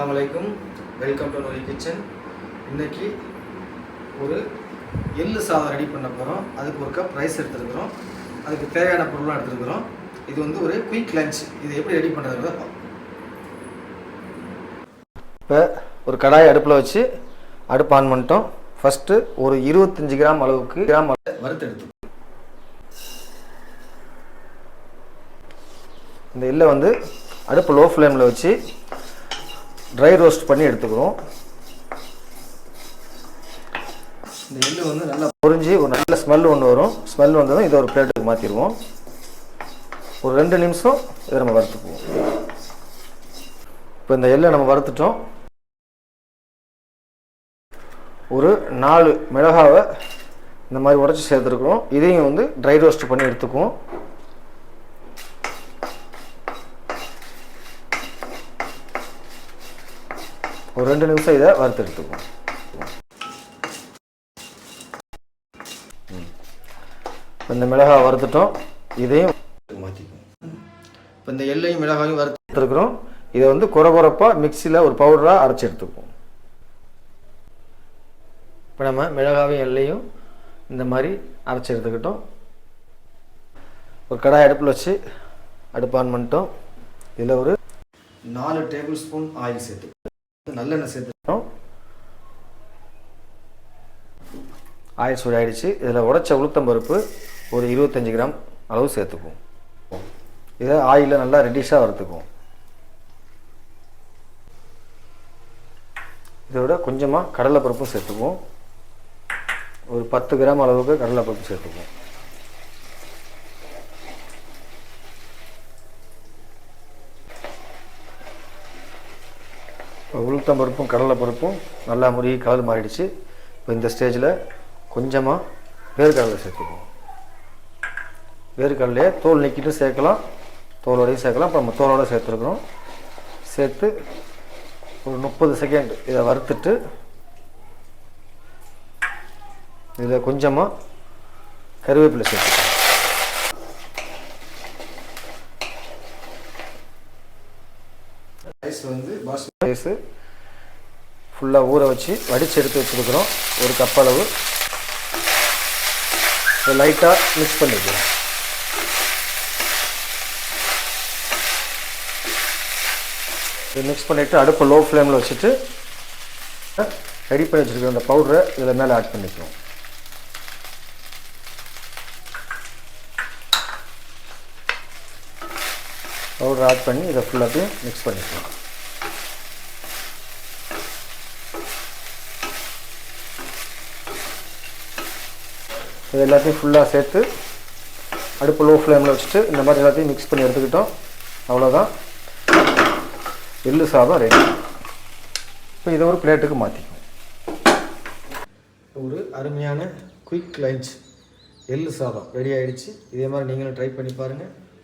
வலைக்கும் welcome to நோய் kitchen இன்றைக்கி ஒரு எள்ளு சாதம் ரெடி பண்ண போகிறோம் அதுக்கு ஒரு கப் ரைஸ் எடுத்துருக்குறோம். அதுக்கு தேவையான பொருளாக எடுத்துருக்குறோம். இது வந்து ஒரு குயிக் லஞ்ச் இது எப்படி ரெடி பண்ணுறதுங்கிறத இப்போ ஒரு கடாயை அடுப்பில் வச்சு அடுப்பு ஆன் பண்ணிட்டோம். ஃபஸ்ட்டு ஒரு இருபத்தஞ்சி கிராம் அளவுக்கு கிராம் வறுத்து எடுத்து இந்த எல்லை வந்து அடுப்பு லோ ஃப்ளேமில் வச்சு ட்ரை ரோஸ்ட் பண்ணி எடுத்துக்கிறோம் இந்த எள்ளு வந்து நல்லா பொரிஞ்சு ஒரு நல்ல ஸ்மெல் ஒன்று வரும். ஸ்மெல் வந்ததும் இதை ஒரு பிளேட்டுக்கு மாற்றிடுவோம் ஒரு ரெண்டு நிமிஷம் இதை நம்ம வறுத்துக்குவோம். இப்போ இந்த எள்ளை நம்ம வறுத்துட்டோம். ஒரு நாலு மிளகாவை இந்த மாதிரி உடச்சி சேர்த்துருக்குறோம் இதையும் வந்து ட்ரை ரோஸ்ட் பண்ணி எடுத்துக்குவோம். ஒரு ரெண்டு நிமிஷம் இதை வறுத்து எடுத்துக்குவோம் இந்த மிளகாய் வறுத்துட்டோம். இதையும் மாற்றிக்குவோம் இப்போ இந்த எள்ளையும் மிளகாயும் வறுத்துருக்குறோம். இதை வந்து குறை குறைப்பாக மிக்சியில் ஒரு பவுடராக அரைச்சி எடுத்துக்குவோம். இப்போ நம்ம மிளகாவையும் எல்லையும் இந்த மாதிரி அரைச்சி எடுத்துக்கிட்டோம். ஒரு கடாய் அடுப்பில் வச்சு அடுப்பு ஆன் பண்ணிட்டோம். இதில் ஒரு நாலு டேபிள் ஸ்பூன் ஆயில் சேர்த்து நல்லெண்ணெய் சேர்த்துட்டோம். ஆயில் சூடாயிடுச்சு இதில் உடைச்ச உளுத்தம்பருப்பு ஒரு இருபத்தஞ்சி கிராம் அளவு சேர்த்துக்குவோம். இதை ஆயிலில் நல்லா ரெடிஷாக வறுத்துக்குவோம். இதோட கொஞ்சமாக கடலைப்பருப்பும் சேர்த்துக்குவோம். ஒரு பத்து கிராம் அளவுக்கு கடலைப்பருப்பு சேர்த்துக்குவோம். உளுத்தம் பருப்பும் கடலை பருப்பும் நல்லா முருகி கலர் மாறிடுச்சு. இப்போ இந்த ஸ்டேஜில் கொஞ்சமாக வேர்க்கடலை சேர்த்துக்குவோம். வேர்க்கடலையே தோல் நீக்கிட்டு சேர்க்கலாம். தோலோடையும் சேர்க்கலாம். இப்போ நம்ம தோலோடு சேர்த்துருக்குறோம். சேர்த்து ஒரு முப்பது செகண்ட் இதை வறுத்துட்டு இதில் கொஞ்சமாக கருவேப்பிலை சேர்த்துக்கலாம். ரைஸ் வந்து பாஸ்மதி ரைஸ் ஃபுல்லாக ஊற வச்சு வடித்து எடுத்து வச்சுருக்குறோம். ஒரு கப் அளவு. லைட்டாக மிக்ஸ் பண்ணிக்கிறோம் இதை மிக்ஸ் பண்ணிவிட்டு அடுப்பை லோ ஃப்ளேமில் வச்சுட்டு ரெடி பண்ணி வச்சுருக்கிற அந்த பவுடரை இதில் மேலே ஆட் பண்ணிக்கிறோம் பவுடர் ஆட் பண்ணி இதை ஃபுல்லாத்தையும் மிக்ஸ் பண்ணிக்கலாம். இது எல்லாத்தையும் ஃபுல்லாக சேர்த்து அடுப்பு லோ ஃப்ளேமில் வச்சுட்டு இந்த மாதிரி எல்லாத்தையும் மிக்ஸ் பண்ணி எடுத்துக்கிட்டோம். அவ்வளோதான் எள்ளு சாதம் ரெடி இப்போ இதை ஒரு பிளேட்டுக்கு மாற்றிக்குவோம் ஒரு அருமையான குயிக் லஞ்ச் எள்ளு சாதம் ரெடி ஆகிடுச்சு இதே மாதிரி நீங்களும் ட்ரை பண்ணி பாருங்கள்